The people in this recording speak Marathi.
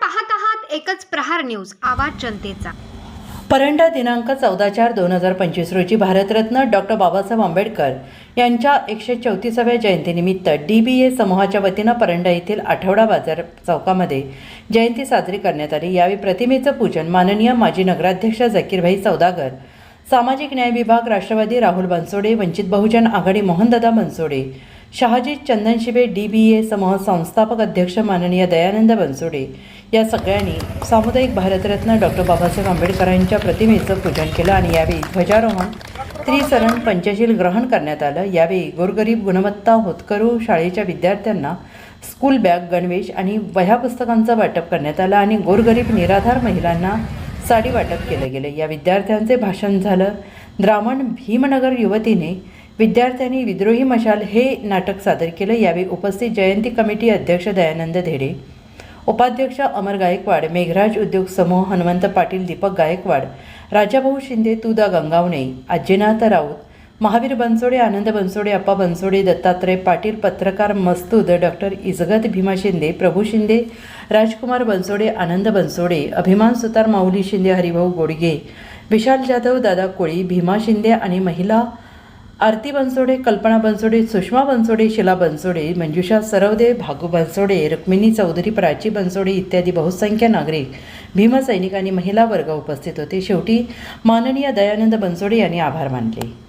पाहत आहात एकच प्रहार न्यूज आवाज जनतेचा. परंडा दिनांक चौदा चार दोन हजार पंचवीस रोजी भारतरत्न डॉक्टर बाबासाहेब आंबेडकर यांच्या एकशे चौतीसाव्या जयंतीनिमित्त डी बी ए समूहाच्या वतीनं परंडा येथील आठवडा बाजार चौकामध्ये जयंती साजरी करण्यात आली. यावेळी प्रतिमेचं पूजन माननीय माजी नगराध्यक्ष झकीरभाई सौदागर सामाजिक न्याय विभाग Rashtravadi Rahul Bansode Vanchit Bahujan Aghadi Mohandada Bansode Shahaji Chandanshive D B A समूह संस्थापक अध्यक्ष माननीय दयानंद बनसोडे या सगळ्यांनी सामुदायिक भारतरत्न डॉक्टर बाबासाहेब आंबेडकरांच्या प्रतिमेचं पूजन केलं आणि यावेळी ध्वजारोहण त्रिसरण पंचशील ग्रहण करण्यात आलं. यावेळी गोरगरीब गुणवत्ता होतकरू शाळेच्या विद्यार्थ्यांना स्कूल बॅग गणवेश आणि वह्या पुस्तकांचं वाटप करण्यात आलं आणि गोरगरीब निराधार महिलांना साडी वाटप केलं गेलं. या विद्यार्थ्यांचे भाषण झालं. द्रामण भीमनगर युवतीने विद्यार्थ्यांनी विद्रोही मशाल हे नाटक सादर केलं. यावेळी उपस्थित जयंती कमिटी अध्यक्ष दयानंद धेडे उपाध्यक्ष अमर गायकवाड मेघराज उद्योग समूह हनुमंत पाटील दीपक गायकवाड राजाभाऊ शिंदे तुदा गंगावणे आजीनाथ राऊत महावीर बनसोडे आनंद बनसोडे अप्पा बनसोडे दत्तात्रय पाटील पत्रकार मस्तूद डॉक्टर इजगत भीमा शिंदे प्रभू शिंदे राजकुमार बनसोडे आनंद बनसोडे अभिमान सुतार माऊली शिंदे हरिभाऊ गोडगे विशाल जाधव दादा कोळी भीमा शिंदे आणि महिला आरती बनसोडे कल्पना बनसोडे सुषमा बनसोडे शिला बनसोडे मंजुषा सरवदे भागू बनसोडे रुक्मिणी चौधरी प्राची बनसोडे इत्यादी बहुसंख्य नागरिक भीमसैनिक आणि महिला वर्ग उपस्थित होते. शेवटी माननीय दयानंद बनसोडे यांनी आभार मानले.